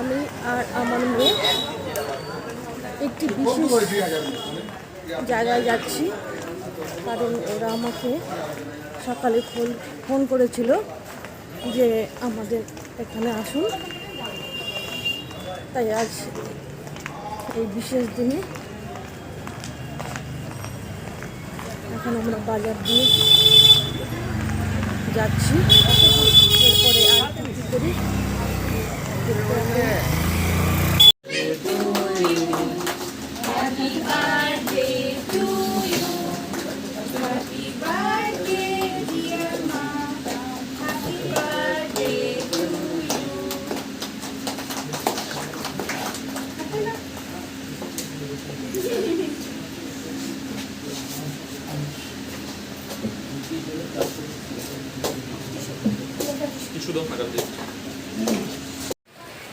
আমি আর আমার মেয়ে একটি বিশেষ জায়গায় যাচ্ছি। কারণ ওরা আমাকে সকালে ফোন ফোন করেছিল যে আমাদের এখানে আসুন। তাই আজ এই বিশেষ দিনে এখন আমরা বাজার দিয়ে যাচ্ছি। এরপরে আর করি?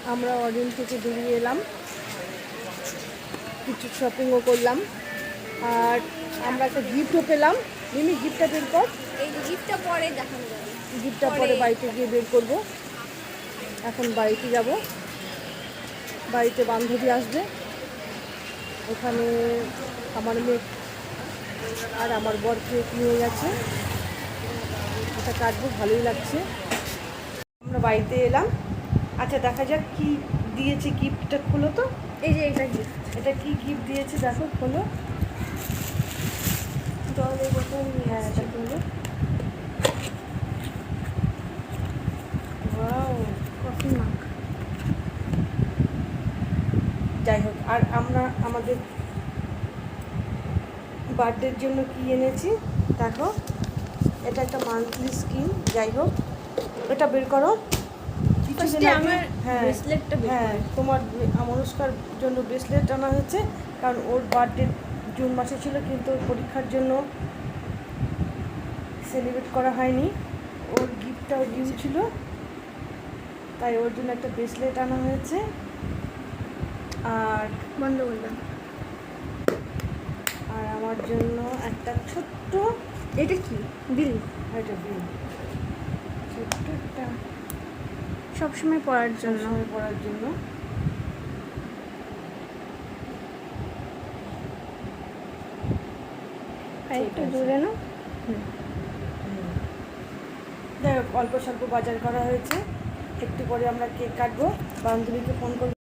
আমরা অরিয়ন থেকে বেরিয়ে এলাম। কিছু শপিংও করলাম। আর আমরা একটা গিফটও পেলাম। মিমি গিফটটা বের কর। এই গিফটটা পরে দেখানো যাবে। গিফটটা পরে। বাড়িতে গিয়ে বের করব। এখন বাড়িতে যাব। বাড়িতে বান্ধবী আসবে। ওখানে আমার মেয়ে আর আমার বর কেক নিয়ে গেছে। এটা কাটবো ভালোই লাগছে। আমরা বাড়িতে এলাম। আচ্ছা দেখা যাক কি দিয়েছে গিফটটা খুলো তো। এই যে এটা গিফট এটা কি গিফট দিয়েছে? দেখো খোলো। জলের বোতল নিয়ে এটা খোলো। ওয়াও। কফি মাগ। যাই হোক আর আমরা আমাদের বার্থডের জন্য কি এনেছি? দেখো। এটা একটা মান্থলি স্কিম যাই হোক এটা বের করো। হ্যাঁ হ্যাঁ তোমার অনুষ্কার জন্য ব্রেসলেট আনা হয়েছে কারণ ওর বার্থডে জুন মাসে ছিল কিন্তু পরীক্ষার জন্য সেলিব্রেট করা হয়নি। ওর গিফটটাও ডিউ ছিল তাই ওর জন্য একটা ব্রেসলেট আনা হয়েছে। আর বন্ধ করলাম। আর আমার জন্য একটা ছোট্ট এটা কি? বিল এটা বিল সবসময় পড়ার জন্য। পড়ার জন্য। একটু দূরে না যাই হোক অল্প স্বল্প বাজার করা হয়েছে। একটু পরে আমরা কেক কাটবো। বান্ধবীকে ফোন করব।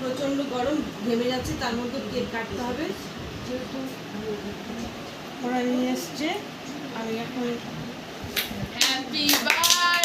প্রচণ্ড গরম ঘেমে যাচ্ছে তার মধ্যে কেক কাটতে হবে। যেহেতু ওরা নিয়ে এসছে আমি এখন to